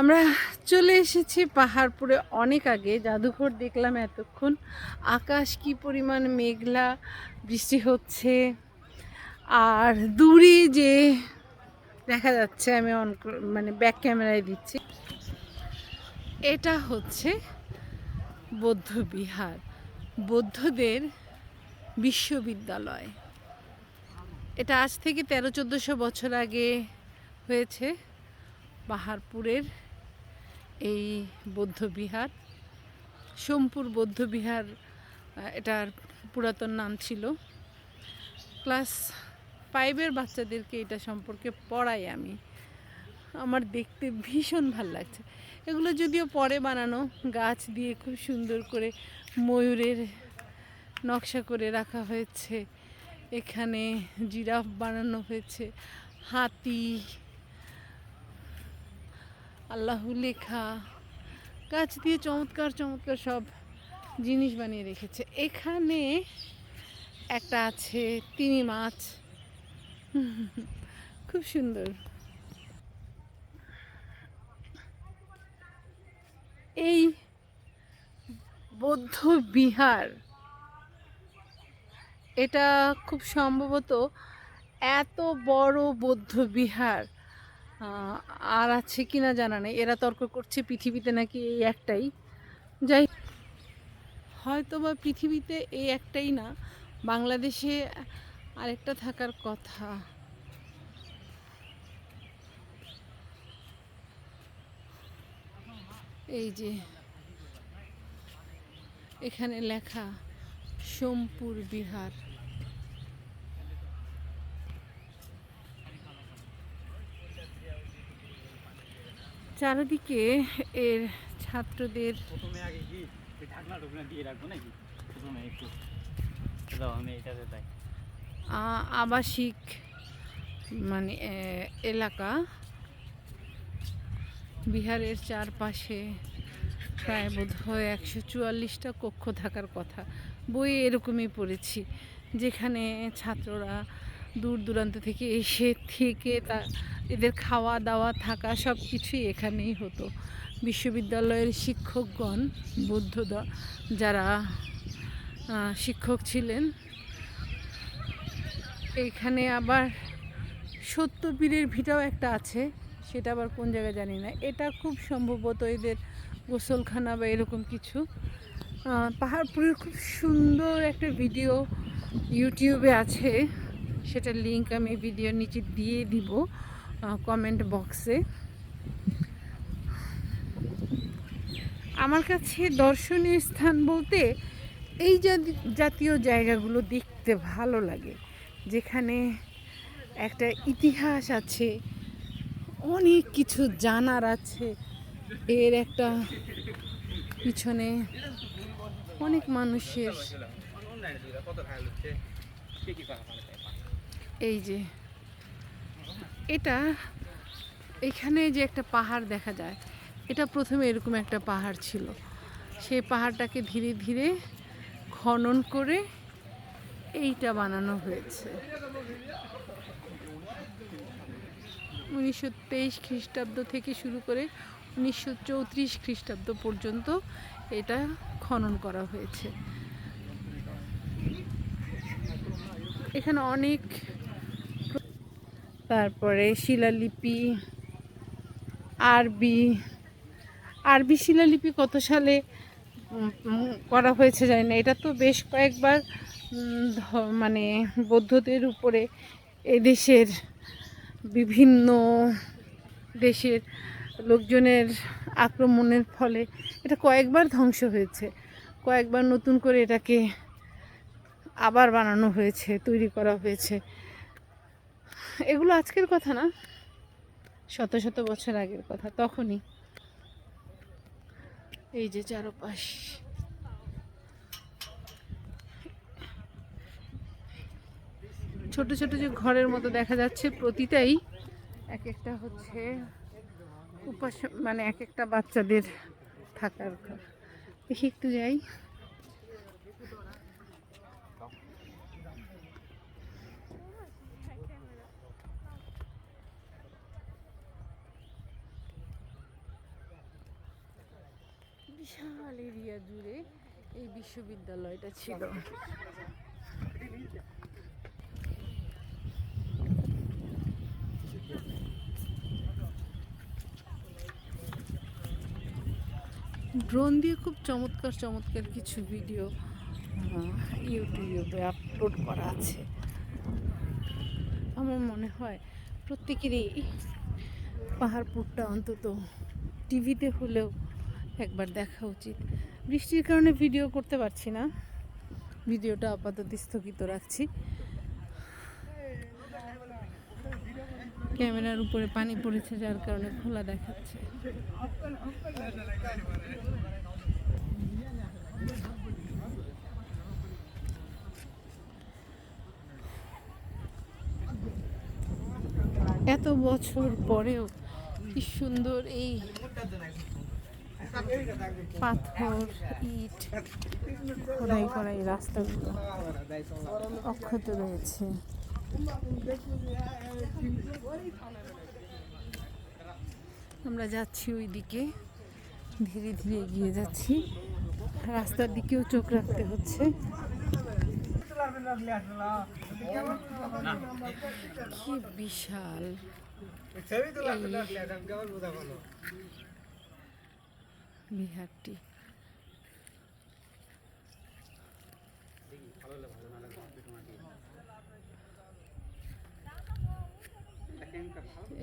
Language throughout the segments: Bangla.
আমরা চলে এসেছি পাহাড়পুরে। অনেক আগে জাদুঘর দেখলাম এতক্ষণ। আকাশ কি পরিমাণ মেঘলা, বৃষ্টি হচ্ছে। আর দূরে যে দেখা যাচ্ছে, আমি অন মানে ব্যাক ক্যামেরায় দিচ্ছি, এটা হচ্ছে বৌদ্ধ বিহার, বৌদ্ধদের বিশ্ববিদ্যালয়। এটা আজ থেকে তেরো চোদ্দোশো বছর আগে হয়েছে পাহাড়পুরের এই বৌদ্ধ বিহার। সোমপুর বৌদ্ধ বিহার এটার পুরাতন নাম ছিল। ক্লাস ফাইভের বাচ্চাদেরকে এটা সম্পর্কে পড়াই আমি। আমার দেখতে ভীষণ ভালো লাগছে। এগুলো যদিও পরে বানানো, গাছ দিয়ে খুব সুন্দর করে ময়ূরের নকশা করে রাখা হয়েছে। এখানে জিরাফ বানানো হয়েছে, হাতি আল্লাহ লেখা, গাছ দিয়ে চমৎকার চমৎকার সব জিনিস বানিয়ে রেখেছে। এখানে একটা আছে তিমি মাছ। খুব সুন্দর। এই বৌদ্ধ বিহার, এটা খুব সম্ভবত এত বড় বৌদ্ধ বিহার। আর আছে কিনা জানা নেই। এরা তর্ক করছে পৃথিবীতে নাকি এই একটাই। যাই হয়তো বা পৃথিবীতে এই একটাই না, বাংলাদেশে আরেকটা থাকার কথা। এই যে, এখানে লেখা, সোমপুর বিহার চারিদিকে এর ছাত্রদের প্রথমে আগে কি ওই ঢাকনা ঢুকনা দিয়ে রাখব নাকি প্রথমে একটু দাও আমি এটাতে এর ছাত্রদের আবাসিক মানে এলাকা। বিহারের চারপাশে প্রায় বোধ হয় একশো চুয়াল্লিশটা কক্ষ থাকার কথা। বইয়ে এরকমই পড়েছি যেখানে ছাত্ররা দূর দূরান্ত থেকে এসে থেকে তা, এদের খাওয়া দাওয়া থাকা সব কিছুই এখানেই হতো। বিশ্ববিদ্যালয়ের শিক্ষকগণ, বৌদ্ধদা যারা শিক্ষক ছিলেন, এখানে আবার সত্যপীরের ভিটাও একটা আছে, সেটা আবার কোন জায়গায় জানি না। এটা খুব সম্ভবত এদের গোসলখানা বা এরকম কিছু। পাহাড়পুরের খুব সুন্দর একটা ভিডিও ইউটিউবে আছে। সেটার লিঙ্ক আমি ভিডিওর নিচে দিয়ে দিব কমেন্ট বক্সে আমার কাছে দর্শনীয় স্থান বলতে এই জাতি- জাতীয় জায়গাগুলো দেখতে ভালো লাগে, যেখানে একটা ইতিহাস আছে, অনেক কিছু জানার আছে, এর একটা পিছনে অনেক মানুষের এই যে, এটা এখানে যে একটা পাহাড় দেখা যায়, এটা প্রথমে এরকম একটা পাহাড় ছিল। সেই পাহাড়টাকে ধীরে ধীরে খনন করে এইটা বানানো হয়েছে। উনিশশো তেইশ খ্রিস্টাব্দ থেকে শুরু করে উনিশশো চৌত্রিশ খ্রিস্টাব্দ পর্যন্ত এটা খনন করা হয়েছে। এখানে অনেক তারপরে শিলালিপি, আরবি আরবি শিলালিপি কত সালে করা হয়েছে জানি না। এটা তো বেশ কয়েকবার মানে বৌদ্ধদের উপরে এদেশের বিভিন্ন দেশের লোকজনের আক্রমণের ফলে এটা কয়েকবার ধ্বংস হয়েছে। কয়েকবার নতুন করে এটাকে আবার বানানো হয়েছে, তৈরি করা হয়েছে। এগুলো আজকের কথা না। শত শত বছর আগের কথা, তখনই। এই যে চারপাশ। ছোট ছোট যে ঘরের মতো দেখা যাচ্ছে প্রতিটাই এক একটা হচ্ছে উপাস মানে এক একটা বাচ্চাদের থাকার ঘর। দেখি একটু যাই। বিশাল এরিয়া জুড়ে এই বিশ্ববিদ্যালয়টা ছিল। ড্রোন দিয়ে খুব চমৎকার চমৎকার কিছু ভিডিও ইউটিউবে আপলোড করা আছে। আমার মনে হয় প্রত্যেকেরই পাহাড়পুরটা অন্তত টিভিতে হলেও একবার দেখা উচিত। বৃষ্টির কারণে ভিডিও করতে পারছি না। ভিডিওটা আপাতত স্থগিত রাখছি। ক্যামেরার উপরে পানি পড়েছে, যার কারণে খোলা দেখাচ্ছে। এত বছর পরেও কি সুন্দর এই পাথর, ইট, খোদাই করা এই রাস্তাগুলো অক্ষত রয়েছে। আমরা যাচ্ছি ওই দিকে ধীরে ধীরে এগিয়ে যাচ্ছি। রাস্তার দিকেও চোখ রাখতে হচ্ছে। কি বিশাল। বিহারটি।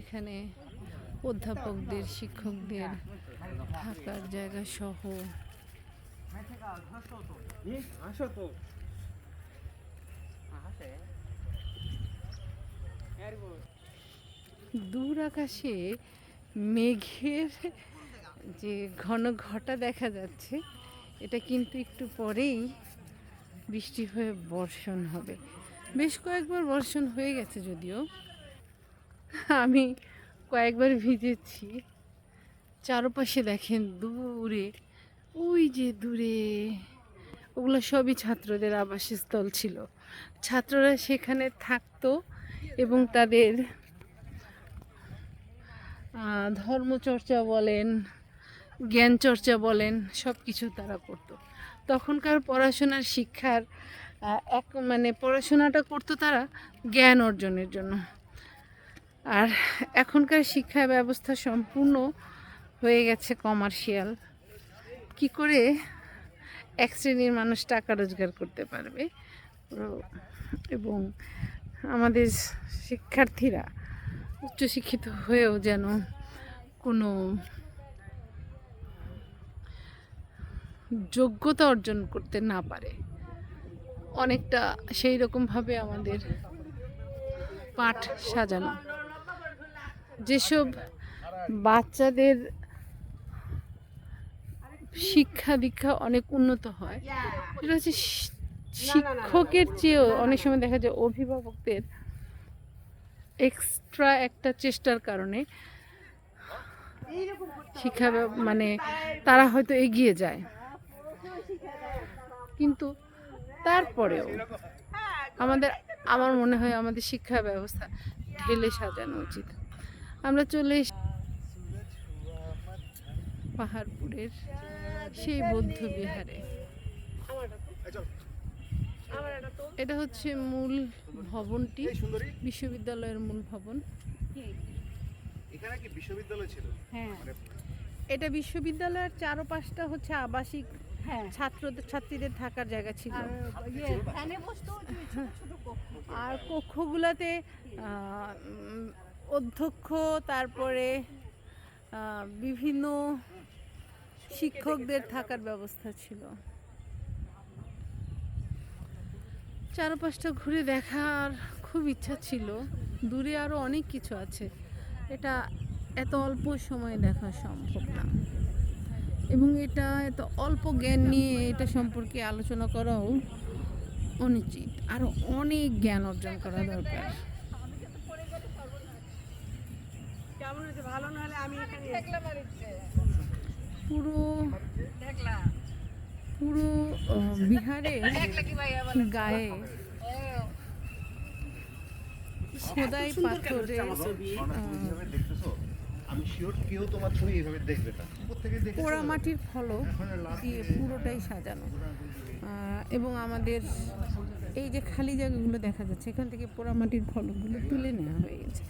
এখানে অধ্যাপকদের শিক্ষকদের থাকার জায়গা সহ দূর আকাশে মেঘের যে ঘন ঘটা দেখা যাচ্ছে, এটা কিন্তু একটু পরেই বৃষ্টি হয়ে বর্ষণ হবে। বেশ কয়েকবার বর্ষণ হয়ে গেছে যদিও। আমি কয়েকবার ভিজেছি। চারপাশে দেখেন দূরে, ওই যে দূরে। ওগুলো সবই ছাত্রদের আবাসস্থল ছিল। ছাত্ররা সেখানে থাকতো এবং তাদের ধর্মচর্চা বলেন জ্ঞান চর্চা বলেন সব কিছু তারা করতো। তখনকার পড়াশোনার শিক্ষার এক মানে পড়াশোনাটা করতো তারা জ্ঞান অর্জনের জন্য। আর এখনকার শিক্ষা ব্যবস্থা সম্পূর্ণ হয়ে গেছে কমার্শিয়াল। কি করে এক শ্রেণির মানুষ টাকা রোজগার করতে পারবে? এবং আমাদের শিক্ষার্থীরা উচ্চশিক্ষিত হয়েও যেন কোনো যোগ্যতা অর্জন করতে না পারে। অনেকটা সেই রকমভাবে আমাদের পাঠ সাজানো। যেসব বাচ্চাদের শিক্ষা দীক্ষা অনেক উন্নত হয়, সেটা হচ্ছে শিক্ষকের চেয়েও অনেক সময় দেখা যায় অভিভাবকদের এক্সট্রা একটা চেষ্টার কারণে শিক্ষা মানে তারা হয়তো এগিয়ে যায়। কিন্তু তারপরেও আমাদের আমার মনে হয় আমাদের শিক্ষা ব্যবস্থা ঢেলে সাজানো উচিত। আমরা চলে পাহাড়পুরের সেই বৌদ্ধ বিহারে। এটা হচ্ছে মূল ভবনটি বিশ্ববিদ্যালয়ের মূল ভবন। এখানে কি বিশ্ববিদ্যালয় ছিল? হ্যাঁ। এটা বিশ্ববিদ্যালয়ের চারপাশটা হচ্ছে আবাসিক হ্যাঁ। ছাত্রদের ছাত্রীদের থাকার জায়গা ছিল। আর কক্ষগুলোতে অধ্যক্ষ তারপরে বিভিন্ন শিক্ষকদের থাকার ব্যবস্থা ছিল। চারপাশটা ঘুরে দেখার খুব ইচ্ছা ছিল। দূরে আরও অনেক কিছু আছে। এটা এত অল্প সময়ে দেখা সম্ভব না। এবং এটা এত অল্প জ্ঞান নিয়ে এটা সম্পর্কে আলোচনা করাও অনুচিত। আরও অনেক জ্ঞান অর্জন করা দরকার। পুরো পুরো বিহারে গায়ে খোদাই পাথরে আমি শিওর কেউ তোমার ছবি এইভাবে দেখবে না। উপর পোড়া মাটির ফলক দিয়ে পুরোটাই সাজানো। এবং আমাদের এই যে খালি জায়গাগুলো দেখা যাচ্ছে এখান থেকে পোড়া মাটির ফলকগুলো তুলে নেওয়া হয়ে গেছে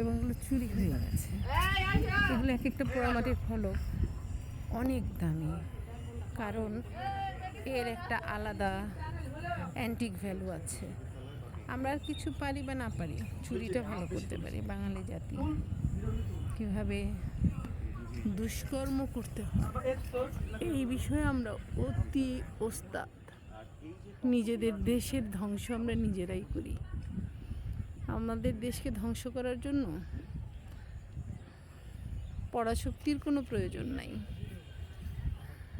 এবং এগুলো চুরি হয়ে গেছে। এগুলো এক একটা পোড়া মাটির ফলক অনেক দামি কারণ এর একটা আলাদা অ্যান্টিক ভ্যালু আছে। আমরা আর কিছু পারি বা না পারি চুরিটা ভালো করতে পারি বাঙালি জাতি। কীভাবে দুষ্কর্ম করতে হয়? এই বিষয়ে আমরা অতি ওস্তাদ। নিজেদের দেশের ধ্বংস আমরা নিজেরাই করি। আমাদের দেশকে ধ্বংস করার জন্য পড়াশক্তির কোনো প্রয়োজন নাই।